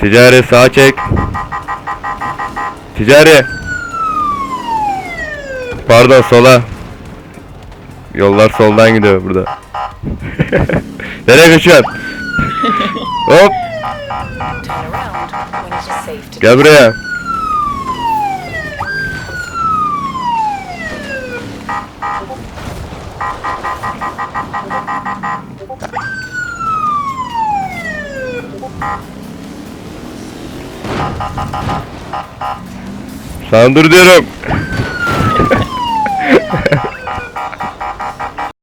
Ticari sağa çek. Ticari. Pardon sola. Yollar soldan gidiyor burada. Nereye kaçıyorsun? Hop gel buraya. Sana dur diyorum.